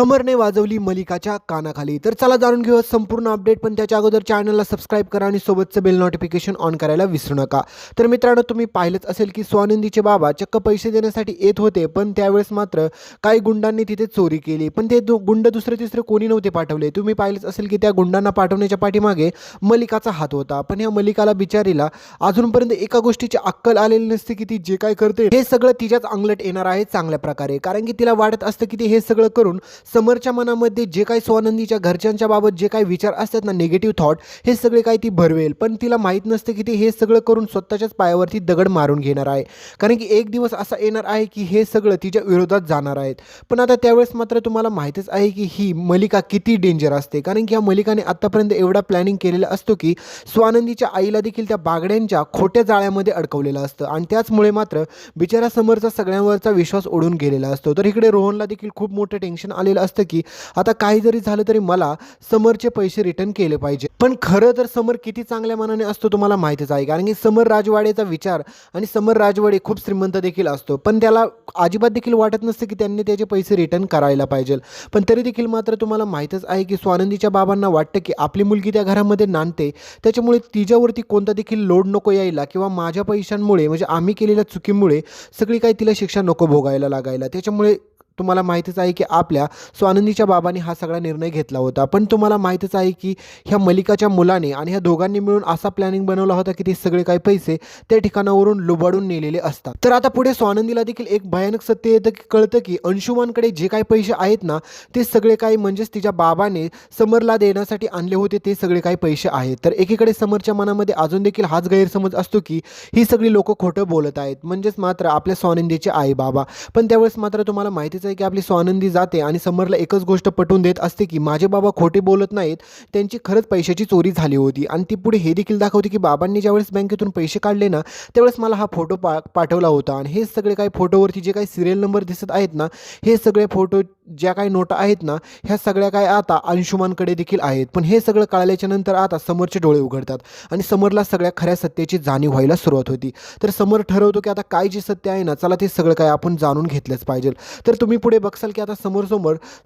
समरने वाजवली मलिकाच्या कानाखाली. तर चला जाणून घेऊया संपूर्ण अपडेट पण त्याच्या अगोदर चॅनलला सबस्क्राईब करा आणि सोबतचं बेल नोटिफिकेशन ऑन करायला विसरू नका. तर मित्रांनो तुम्ही पाहिलंच असेल की स्वानंदीचे बाबा चक्क पैसे देण्यासाठी येत होते पण त्यावेळेस मात्र काही गुंडांनी तिथे चोरी केली. पण ते दु गुंड दुसरे तिसरे कोणी नव्हते पाठवले. तुम्ही पाहिलंच असेल की त्या गुंडांना पाठवण्याच्या पाठीमागे मलिकाचा हात होता. पण ह्या मलिकाला बिचारीला अजूनपर्यंत एका गोष्टीची अक्कल आलेली नसते की ती जे काय करते हे सगळं तिच्याच अंगलट येणार आहे चांगल्या प्रकारे. कारण की तिला वाटत असतं की ती हे सगळं करून समोरच्या मनामध्ये जे काही स्वानंदीच्या घरच्यांच्या बाबत जे काही विचार असतात ना निगेटिव्ह थॉट हे सगळे काही ती भरवेल. पण तिला माहीत नसतं की ती हे सगळं करून स्वतःच्याच पायावरती दगड मारून घेणार आहे. कारण की एक दिवस असा येणार आहे की हे सगळं तिच्या विरोधात जाणार आहेत. पण आता त्यावेळेस मात्र तुम्हाला माहीतच आहे की ही मलिका किती डेंजर असते. कारण की या मलिकाने आत्तापर्यंत एवढा प्लॅनिंग केलेला असतो की स्वानंदीच्या आईला देखील त्या बागड्यांच्या खोट्या जाळ्यामध्ये अडकवलेलं असतं. आणि त्याचमुळे मात्र बिचारा समोरचा सगळ्यांवरचा विश्वास ओढून गेलेला असतो. तर इकडे रोहनला देखील खूप मोठं टेन्शन आलेलं असतं की आता काही जरी झालं तरी मला समरचे पैसे रिटर्न केले पाहिजे. पण खरं तर समर किती चांगल्या मनाने असतो तुम्हाला माहितीच आहे. कारण की समर राजवाडेचा विचार आणि समर राजवाडे खूप श्रीमंत देखील असतो. पण त्याला अजिबात देखील वाटत नसतं की त्यांनी त्याचे पैसे रिटर्न करायला पाहिजे. पण तरी देखील मात्र तुम्हाला माहीतच आहे की स्वानंदीच्या बाबांना वाटतं की आपली मुलगी त्या घरामध्ये नांदते. त्याच्यामुळे तिच्यावरती कोणता देखील लोड नको यायला किंवा माझ्या पैशांमुळे म्हणजे आम्ही केलेल्या चुकीमुळे सगळी काही तिला शिक्षा नको भोगायला लागायला. त्याच्यामुळे तुम्हाला माहीतच आहे की आपल्या स्वानंदीच्या बाबांनी हा सगळा निर्णय घेतला होता. पण तुम्हाला माहीतच आहे की ह्या मलिकाच्या मुलाने आणि ह्या दोघांनी मिळून असा प्लॅनिंग बनवला होता की ते सगळे काही पैसे त्या ठिकाणावरून लुबाडून नेलेले असतात. तर आता पुढे स्वानंदीला देखील एक भयानक सत्य येतं की कळतं की अंशुमानकडे जे काही पैसे आहेत ना ते सगळे काही म्हणजेच तिच्या बाबाने समरला देण्यासाठी आणले होते ते सगळे काही पैसे आहेत. तर एकीकडे समरच्या मनामध्ये अजून देखील हाच गैरसमज असतो की ही सगळी लोक खोटं बोलत आहेत. म्हणजेच मात्र आपल्या स्वानंदीचे आई बाबा. पण त्यावेळेस मात्र तुम्हाला माहितीच आहे की आपली स्वानंदी जाते आणि समरला एकच गोष्ट पटवून देत असते की माझे बाबा खोटे बोलत नाहीत त्यांची खरंच पैशाची चोरी झाली होती. आणि ती पुढे हे देखील दाखवते की बाबांनी ज्यावेळेस बँकेतून पैसे काढले ना त्यावेळेस मला हा फोटो पा पाठवला होता. आणि हे सगळे काही फोटोवरती जे काही सिरियल नंबर दिसत आहेत ना हे सगळे फोटो ज्या काही नोटा आहेत ना ह्या सगळ्या काय आता अंशुमानकडे देखील आहेत. पण हे सगळं कळाल्याच्या नंतर आता समोरचे डोळे उघडतात आणि समोरला सगळ्या खऱ्या सत्याची जाणीव व्हायला सुरुवात होती. तर समोर ठरवतो की आता काय जे सत्य आहे ना चला ते सगळं काय आपण जाणून घेतलंच पाहिजे. तर तुम्ही पुढे बघसाल की आता समोर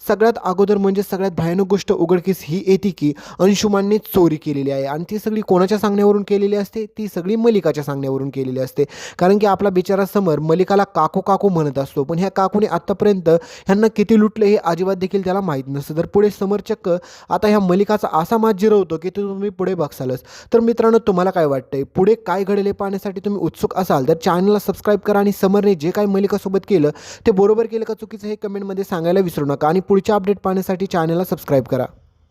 सगळ्यात अगोदर म्हणजे सगळ्यात भयानक गोष्ट उघडकीस ही येते की अंशुमानने चोरी केलेली आहे. आणि ती सगळी कोणाच्या सांगण्यावरून केलेली असते? ती सगळी मलिकाच्या सांगण्यावरून केलेली असते. कारण की आपला बिचारा समर मलिकाला काकू काकू म्हणत असतो. पण ह्या काकूने आत्तापर्यंत ह्यांना किती कुठलं हे अजिबात देखील त्याला माहीत नसतं. तर पुढे समर चक्क आता ह्या मलिकाचा असा मात जिरवतो की तुम्ही पुढे बघसालच. तर मित्रांनो तुम्हाला काय वाटतंय? पुढे काय घडेल हे पाहण्यासाठी तुम्ही उत्सुक असाल? तर चॅनलला सबस्क्राईब करा आणि समरने जे काही मलिकासोबत केलं ते बरोबर केलं का चुकीचं हे कमेंटमध्ये सांगायला विसरू नका. आणि पुढच्या अपडेट पाहण्यासाठी चॅनलला सबस्क्राईब करा.